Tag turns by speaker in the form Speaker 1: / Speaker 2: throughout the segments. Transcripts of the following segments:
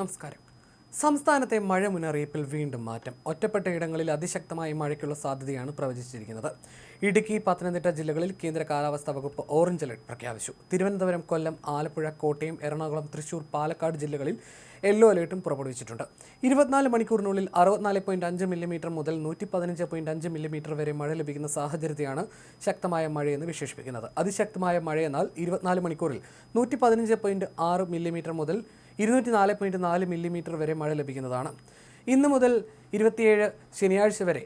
Speaker 1: നമസ്കാരം സംസ്ഥാനത്തെ മഴ മുന്നറിയിപ്പിൽ വീണ്ടും മാറ്റം ഒറ്റപ്പെട്ട ഇടങ്ങളിൽ അതിശക്തമായ മഴയ്ക്കുള്ള സാധ്യതയാണ് പ്രവചിച്ചിരിക്കുന്നത് ഇടുക്കി പത്തനംതിട്ട ജില്ലകളിൽ കേന്ദ്ര കാലാവസ്ഥാ വകുപ്പ് ഓറഞ്ച് അലർട്ട് പ്രഖ്യാപിച്ചു തിരുവനന്തപുരം കൊല്ലം ആലപ്പുഴ കോട്ടയം എറണാകുളം തൃശൂർ പാലക്കാട് ജില്ലകളിൽ യെല്ലോ അലേർട്ടും പുറപ്പെടുവിച്ചിട്ടുണ്ട് ഇരുപത്തിനാല് മണിക്കൂറിനുള്ളിൽ അറുപത്തിനാല് പോയിന്റ് അഞ്ച് മില്ലിമീറ്റർ മുതൽ നൂറ്റി പതിനഞ്ച് പോയിന്റ് അഞ്ച് മില്ലിമീറ്റർ വരെ മഴ ലഭിക്കുന്ന സാഹചര്യത്തെയാണ് ശക്തമായ മഴയെന്ന് വിശേഷിപ്പിക്കുന്നത് അതിശക്തമായ മഴയെന്നാൽ ഇരുപത്തിനാല് മണിക്കൂറിൽ നൂറ്റി പതിനഞ്ച് പോയിന്റ് ആറ് മില്ലിമീറ്റർ മുതൽ ഇരുന്നൂറ്റി നാല് പോയിൻറ്റ് നാല് മില്ലിമീറ്റർ വരെ മഴ ലഭിക്കുന്നതാണ് ഇന്ന് മുതൽ ഇരുപത്തിയേഴ് ശനിയാഴ്ച വരെ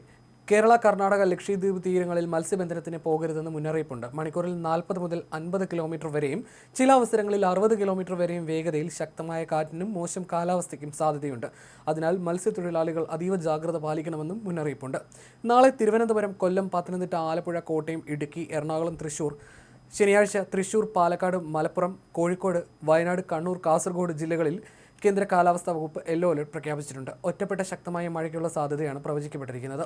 Speaker 1: കേരള കർണാടക ലക്ഷദ്വീപ് തീരങ്ങളിൽ മത്സ്യബന്ധനത്തിന് പോകരുതെന്ന് മുന്നറിയിപ്പുണ്ട് മണിക്കൂറിൽ നാൽപ്പത് മുതൽ അൻപത് കിലോമീറ്റർ വരെയും ചില അവസരങ്ങളിൽ അറുപത് കിലോമീറ്റർ വരെയും വേഗതയിൽ ശക്തമായ കാറ്റിനും മോശം കാലാവസ്ഥയ്ക്കും സാധ്യതയുണ്ട് അതിനാൽ മത്സ്യത്തൊഴിലാളികൾ അതീവ ജാഗ്രത പാലിക്കണമെന്നും മുന്നറിയിപ്പുണ്ട് നാളെ തിരുവനന്തപുരം കൊല്ലം പത്തനംതിട്ട ആലപ്പുഴ കോട്ടയം ഇടുക്കി എറണാകുളം തൃശൂർ ശനിയാഴ്ച തൃശൂർ പാലക്കാട് മലപ്പുറം കോഴിക്കോട് വയനാട് കണ്ണൂർ കാസർഗോഡ് ജില്ലകളിൽ കേന്ദ്ര കാലാവസ്ഥാ വകുപ്പ് യെല്ലോ അലർട്ട് പ്രഖ്യാപിച്ചിട്ടുണ്ട് ഒറ്റപ്പെട്ട ശക്തമായ മഴയ്ക്കുള്ള സാധ്യതയാണ് പ്രവചിക്കപ്പെട്ടിരിക്കുന്നത്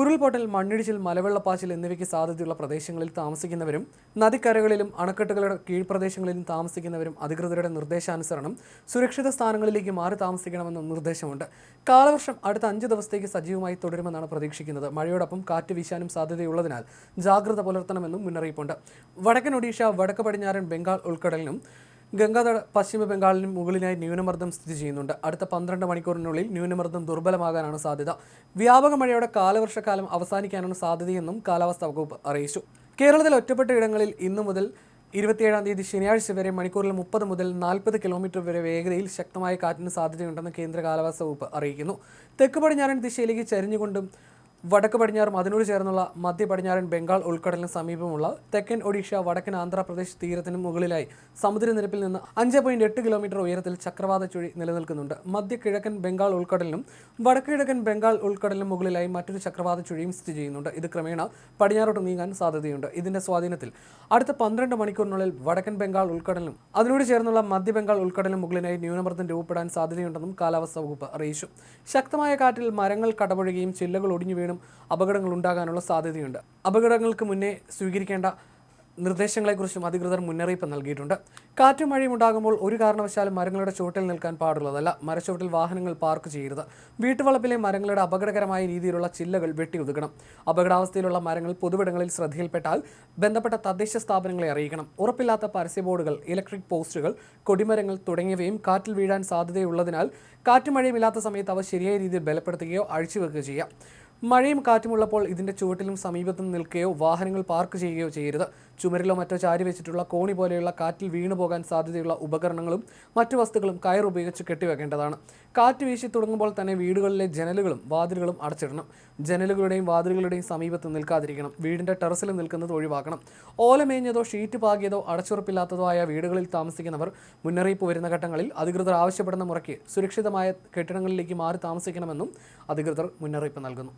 Speaker 1: ഉരുൾപൊട്ടൽ മണ്ണിടിച്ചിൽ മലവെള്ളപ്പാച്ചിൽ എന്നിവയ്ക്ക് സാധ്യതയുള്ള പ്രദേശങ്ങളിൽ താമസിക്കുന്നവരും നദിക്കരകളിലും അണക്കെട്ടുകളുടെ കീഴ്പ്രദേശങ്ങളിലും താമസിക്കുന്നവരും അധികൃതരുടെ നിർദ്ദേശാനുസരണം സുരക്ഷിത സ്ഥാനങ്ങളിലേക്ക് മാറി താമസിക്കണമെന്ന നിർദ്ദേശമുണ്ട് കാലവർഷം അടുത്ത അഞ്ച് ദിവസത്തേക്ക് സജീവമായി തുടരുമെന്നാണ് പ്രതീക്ഷിക്കുന്നത് മഴയോടൊപ്പം കാറ്റ് വീശാനും സാധ്യതയുള്ളതിനാൽ ജാഗ്രത പുലർത്തണമെന്നും മുന്നറിയിപ്പുണ്ട് വടക്കൻ ഒഡീഷ വടക്ക് പടിഞ്ഞാറൻ ബംഗാൾ ഉൾക്കടലിനും ഗംഗാതട പശ്ചിമ ബംഗാളിന് മുകളിലായി ന്യൂനമർദ്ദം സ്ഥിതി ചെയ്യുന്നുണ്ട് അടുത്ത പന്ത്രണ്ട് മണിക്കൂറിനുള്ളിൽ ന്യൂനമർദ്ദം ദുർബലമാകാനാണ് സാധ്യത വ്യാപക മഴയുടെ കാലവർഷക്കാലം അവസാനിക്കാനാണ് സാധ്യതയെന്നും കാലാവസ്ഥാ വകുപ്പ് അറിയിച്ചു കേരളത്തിൽ ഒറ്റപ്പെട്ട ഇടങ്ങളിൽ ഇന്നു മുതൽ ഇരുപത്തിയേഴാം തീയതി ശനിയാഴ്ച വരെ മണിക്കൂറിൽ മുപ്പത് മുതൽ നാൽപ്പത് കിലോമീറ്റർ വരെ വേഗതയിൽ ശക്തമായ കാറ്റിന് സാധ്യതയുണ്ടെന്ന് കേന്ദ്ര കാലാവസ്ഥാ വകുപ്പ് അറിയിക്കുന്നു തെക്ക് പടിഞ്ഞാറൻ ദിശയിലേക്ക് ചരിഞ്ഞുകൊണ്ടും വടക്ക് പടിഞ്ഞാറും അതിനോട് ചേർന്നുള്ള മധ്യ പടിഞ്ഞാറൻ ബംഗാൾ ഉൾക്കടലിന് സമീപമുള്ള തെക്കൻ ഒഡീഷ വടക്കൻ ആന്ധ്രാപ്രദേശ് തീരത്തിന് മുകളിലായി സമുദ്രനിരപ്പിൽ നിന്ന് അഞ്ച് പോയിന്റ് എട്ട് കിലോമീറ്റർ ഉയരത്തിൽ ചക്രവാത ചുഴി നിലനിൽക്കുന്നുണ്ട് മധ്യ കിഴക്കൻ ബംഗാൾ ഉൾക്കടലിനും വടക്ക് കിഴക്കൻ ബംഗാൾ ഉൾക്കടലിനും മുകളിലായി മറ്റൊരു ചക്രവാത ചുഴിയും സ്ഥിതി ചെയ്യുന്നുണ്ട് ഇത് ക്രമേണ പടിഞ്ഞാറോട്ട് നീങ്ങാൻ സാധ്യതയുണ്ട് ഇതിന്റെ സ്വാധീനത്തിൽ അടുത്ത പന്ത്രണ്ട് മണിക്കൂറിനുള്ളിൽ വടക്കൻ ബംഗാൾ ഉൾക്കടലിനും അതിനോട് ചേർന്നുള്ള മധ്യ ബംഗാൾ ഉൾക്കടലിനും മുകളിലായി ന്യൂനമർദ്ദം രൂപപ്പെടാൻ സാധ്യതയുണ്ടെന്നും കാലാവസ്ഥാ വകുപ്പ് അറിയിച്ചു ശക്തമായ കാറ്റിൽ മരങ്ങൾ കടപുഴകുകയും ചില്ലകൾ ഒടിഞ്ഞു വീണും സാഹചര്യങ്ങളിലും അപകടങ്ങൾ ഉണ്ടാകാനുള്ള സാധ്യതയുണ്ട് അപകടങ്ങൾക്ക് മുന്നേ സ്വീകരിക്കേണ്ട നിർദ്ദേശങ്ങളെക്കുറിച്ചും അധികൃതർ മുന്നറിയിപ്പ് നൽകിയിട്ടുണ്ട് കാറ്റും മഴയും ഉണ്ടാകുമ്പോൾ ഒരു കാരണവശാലും മരങ്ങളുടെ ചുവട്ടിൽ നിൽക്കാൻ പാടുള്ളതല്ല മരച്ചുവട്ടിൽ വാഹനങ്ങൾ പാർക്ക് ചെയ്യരുത് വീട്ടുവളപ്പിലെ മരങ്ങളുടെ അപകടകരമായ രീതിയിലുള്ള ചില്ലകൾ വെട്ടിയൊതുക്കണം അപകടാവസ്ഥയിലുള്ള മരങ്ങൾ പൊതുവിടങ്ങളിൽ ശ്രദ്ധയിൽപ്പെട്ടാൽ ബന്ധപ്പെട്ട തദ്ദേശ സ്ഥാപനങ്ങളെ അറിയിക്കണം ഉറപ്പില്ലാത്ത പരസ്യ ബോർഡുകൾ ഇലക്ട്രിക് പോസ്റ്റുകൾ കൊടിമരങ്ങൾ തുടങ്ങിയവയും കാറ്റിൽ വീഴാൻ സാധ്യതയുള്ളതിനാൽ ഇല്ലാത്ത സമയത്ത് അവ ശരിയായ രീതിയിൽ ബലപ്പെടുത്തുകയോ അഴിച്ചുവെക്കുകയോ ചെയ്യാം മഴയും കാറ്റുമുള്ളപ്പോൾ ഇതിന്റെ ചുവട്ടിലും സമീപത്തും നിൽക്കുകയോ വാഹനങ്ങൾ പാർക്ക് ചെയ്യുകയോ ചെയ്യരുത് ചുമരിലോ മറ്റോ ചാരി വെച്ചിട്ടുള്ള കോണി പോലെയുള്ള കാറ്റിൽ വീണു പോകാൻ സാധ്യതയുള്ള ഉപകരണങ്ങളും മറ്റു വസ്തുക്കളും കയർ ഉപയോഗിച്ച് കെട്ടിവെക്കേണ്ടതാണ് കാറ്റ് വീശി തുടങ്ങുമ്പോൾ തന്നെ വീടുകളിലെ ജനലുകളും വാതിലുകളും അടച്ചിടണം ജനലുകളുടെയും വാതിലുകളുടെയും സമീപത്ത് നിൽക്കാതിരിക്കണം വീടിന്റെ ടെറസിൽ നിൽക്കുന്നത് ഒഴിവാക്കണം ഓലമേഞ്ഞതോ ഷീറ്റ് പാകിയതോ അടച്ചുറപ്പില്ലാത്തതോ ആയ വീടുകളിൽ താമസിക്കുന്നവർ മുന്നറിയിപ്പ് വരുന്ന ഘട്ടങ്ങളിൽ അധികൃതർ ആവശ്യപ്പെടുന്ന മുറയ്ക്ക് സുരക്ഷിതമായ കെട്ടിടങ്ങളിലേക്ക് മാറി താമസിക്കണമെന്നും അധികൃതർ മുന്നറിയിപ്പ് നൽകുന്നു